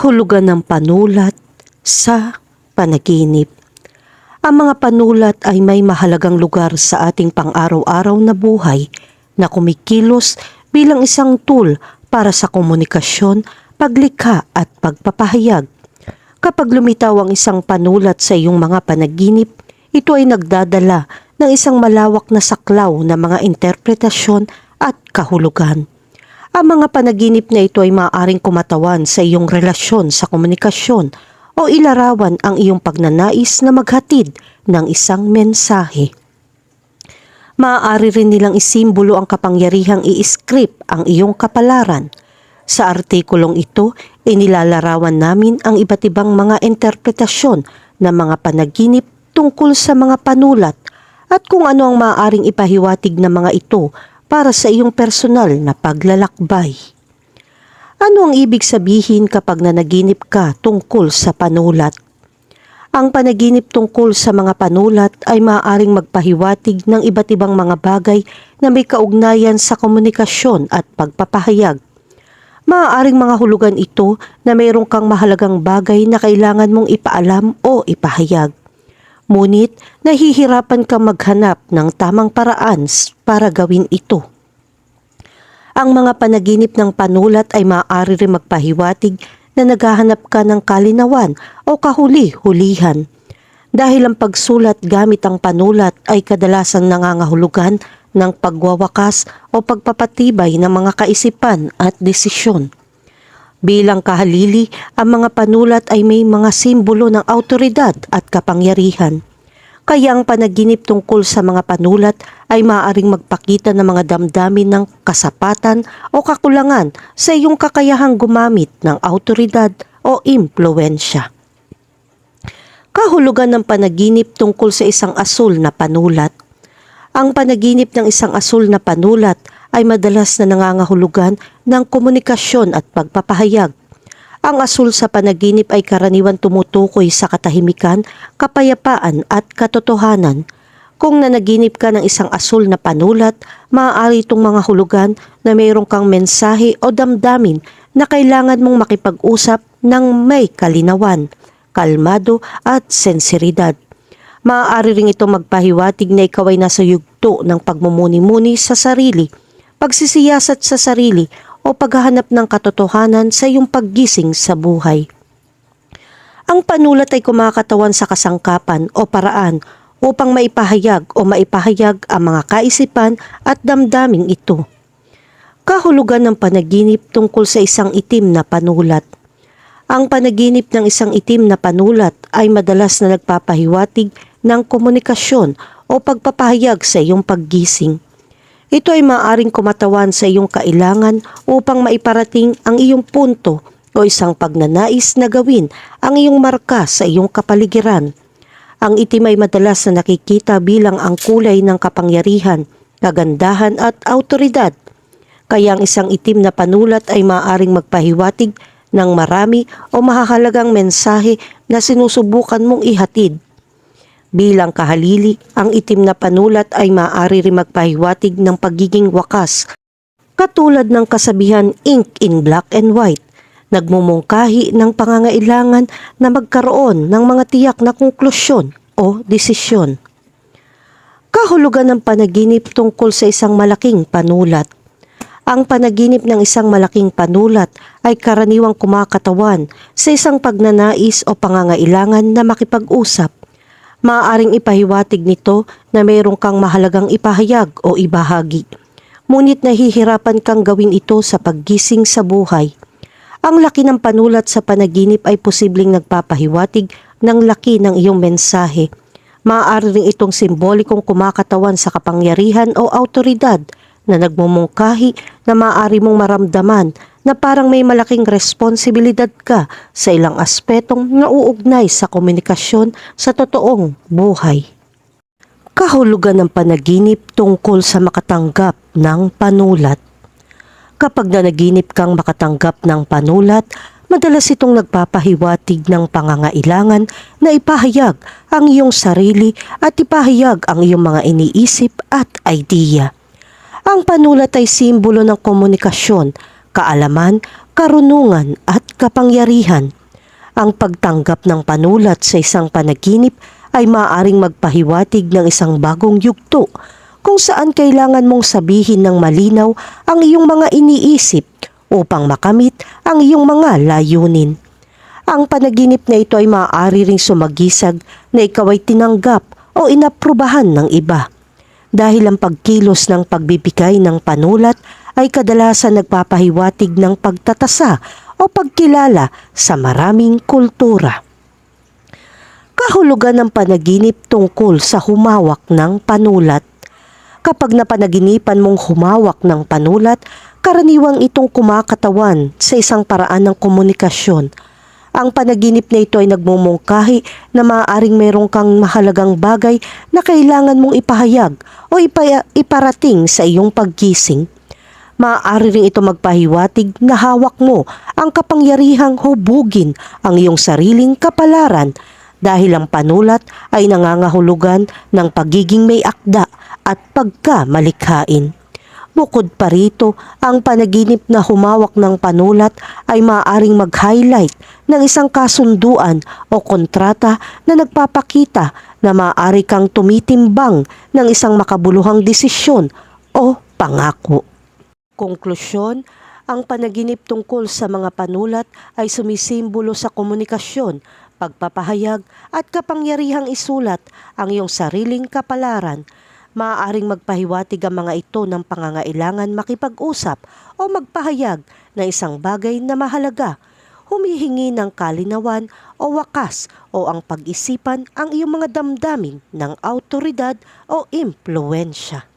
Kahulugan ng panulat sa panaginip. Ang mga panulat ay may mahalagang lugar sa ating pang-araw-araw na buhay na kumikilos bilang isang tool para sa komunikasyon, paglikha at pagpapahayag. Kapag lumitaw ang isang panulat sa iyong mga panaginip, ito ay nagdadala ng isang malawak na saklaw na mga interpretasyon at kahulugan. Ang mga panaginip na ito ay maaaring kumatawan sa iyong relasyon sa komunikasyon o ilarawan ang iyong pagnanais na maghatid ng isang mensahe. Maaari rin nilang isimbolo ang kapangyarihang i-script ang iyong kapalaran. Sa artikulong ito, inilalarawan namin ang iba't ibang mga interpretasyon ng mga panaginip tungkol sa mga panulat at kung ano ang maaaring ipahiwatig ng mga ito para sa iyong personal na paglalakbay. Ano ang ibig sabihin kapag nanaginip ka tungkol sa panulat? Ang panaginip tungkol sa mga panulat ay maaaring magpahiwatig ng iba't ibang mga bagay na may kaugnayan sa komunikasyon at pagpapahayag. Maaaring mga hulugan ito na mayroon kang mahalagang bagay na kailangan mong ipaalam o ipahayag. Ngunit nahihirapan kang maghanap ng tamang paraan para gawin ito. Ang mga panaginip ng panulat ay maaari rin magpahiwatig na naghahanap ka ng kalinawan o kahuli-hulihan. Dahil ang pagsulat gamit ang panulat ay kadalasang nangangahulugan ng pagwawakas o pagpapatibay ng mga kaisipan at desisyon. Bilang kahalili, ang mga panulat ay may mga simbolo ng autoridad at kapangyarihan. Kaya ang panaginip tungkol sa mga panulat ay maaaring magpakita ng mga damdamin ng kasapatan o kakulangan sa iyong kakayahang gumamit ng autoridad o impluensya. Kahulugan ng panaginip tungkol sa isang asul na panulat. Ang panaginip ng isang asul na panulat ay madalas na nangangahulugan ng komunikasyon at pagpapahayag. Ang asul sa panaginip ay karaniwan tumutukoy sa katahimikan, kapayapaan at katotohanan. Kung nanaginip ka ng isang asul na panulat, maaari itong mga hulugan na mayroong kang mensahe o damdamin na kailangan mong makipag-usap ng may kalinawan, kalmado at sensiridad. Maaari ring ito magpahiwatig na ikaw ay nasa yugto ng pagmumuni-muni sa sarili, pagsisiyasat sa sarili o paghahanap ng katotohanan sa iyong paggising sa buhay. Ang panulat ay kumakatawan sa kasangkapan o paraan upang maipahayag o maipahayag ang mga kaisipan at damdaming ito. Kahulugan ng panaginip tungkol sa isang itim na panulat. Ang panaginip ng isang itim na panulat ay madalas na nagpapahiwatig ng komunikasyon o pagpapahayag sa iyong paggising. Ito ay maaaring kumatawan sa iyong kailangan upang maiparating ang iyong punto o isang pagnanais na gawin ang iyong marka sa iyong kapaligiran. Ang itim ay madalas na nakikita bilang ang kulay ng kapangyarihan, kagandahan at autoridad. Kaya ang isang itim na panulat ay maaaring magpahiwatig ng marami o mahahalagang mensahe na sinusubukan mong ihatid. Bilang kahalili, ang itim na panulat ay maaari rin magpahiwatig ng pagiging wakas. Katulad ng kasabihan ink in black and white, nagmumungkahi ng pangangailangan na magkaroon ng mga tiyak na konklusyon o desisyon. Kahulugan ng panaginip tungkol sa isang malaking panulat. Ang panaginip ng isang malaking panulat ay karaniwang kumakatawan sa isang pagnanais o pangangailangan na makipag-usap maaaring ipahiwatig nito na mayroon kang mahalagang ipahayag o ibahagi. Ngunit nahihirapan kang gawin ito sa paggising sa buhay. Ang laki ng panulat sa panaginip ay posibleng nagpapahiwatig ng laki ng iyong mensahe. Maaari rin itong simbolikong kumakatawan sa kapangyarihan o autoridad na nagmumungkahi na maaari mong maramdaman na parang may malaking responsibilidad ka sa ilang aspetong nauugnay sa komunikasyon sa totoong buhay. Kahulugan ng panaginip tungkol sa makatanggap ng panulat. Kapag nanaginip kang makatanggap ng panulat, madalas itong nagpapahiwatig ng pangangailangan na ipahayag ang iyong sarili at ipahayag ang iyong mga iniisip at idea. Ang panulat ay simbolo ng komunikasyon kaalaman, karunungan at kapangyarihan. Ang pagtanggap ng panulat sa isang panaginip ay maaaring magpahiwatig ng isang bagong yugto kung saan kailangan mong sabihin ng malinaw ang iyong mga iniisip upang makamit ang iyong mga layunin. Ang panaginip na ito ay maaari ring sumagisag na ikaw ay tinanggap o inaprubahan ng iba. Dahil ang pagkilos ng pagbibigay ng panulat ay kadalasan nagpapahiwatig ng pagtatasa o pagkilala sa maraming kultura. Kahulugan ng panaginip tungkol sa humawak ng panulat. Kapag napanaginipan mong humawak ng panulat, karaniwang itong kumakatawan sa isang paraan ng komunikasyon. Ang panaginip na ito ay nagmumungkahi na maaaring mayroong kang mahalagang bagay na kailangan mong ipahayag o ipa- iparating sa iyong paggising. Maaari rin ito magpahiwatig na hawak mo ang kapangyarihang hubugin ang iyong sariling kapalaran dahil ang panulat ay nangangahulugan ng pagiging may akda at pagkamalikhain. Bukod pa rito, ang panaginip na humawak ng panulat ay maaaring mag-highlight ng isang kasunduan o kontrata na nagpapakita na maaari kang tumitimbang ng isang makabuluhang desisyon o pangako. Konklusyon, ang panaginip tungkol sa mga panulat ay sumisimbolo sa komunikasyon, pagpapahayag at kapangyarihang isulat ang iyong sariling kapalaran. Maaaring magpahiwatig ang mga ito ng pangangailangan makipag-usap o magpahayag ng isang bagay na mahalaga, humihingi ng kalinawan o wakas o ang pag-isipan ang iyong mga damdamin ng autoridad o impluensya.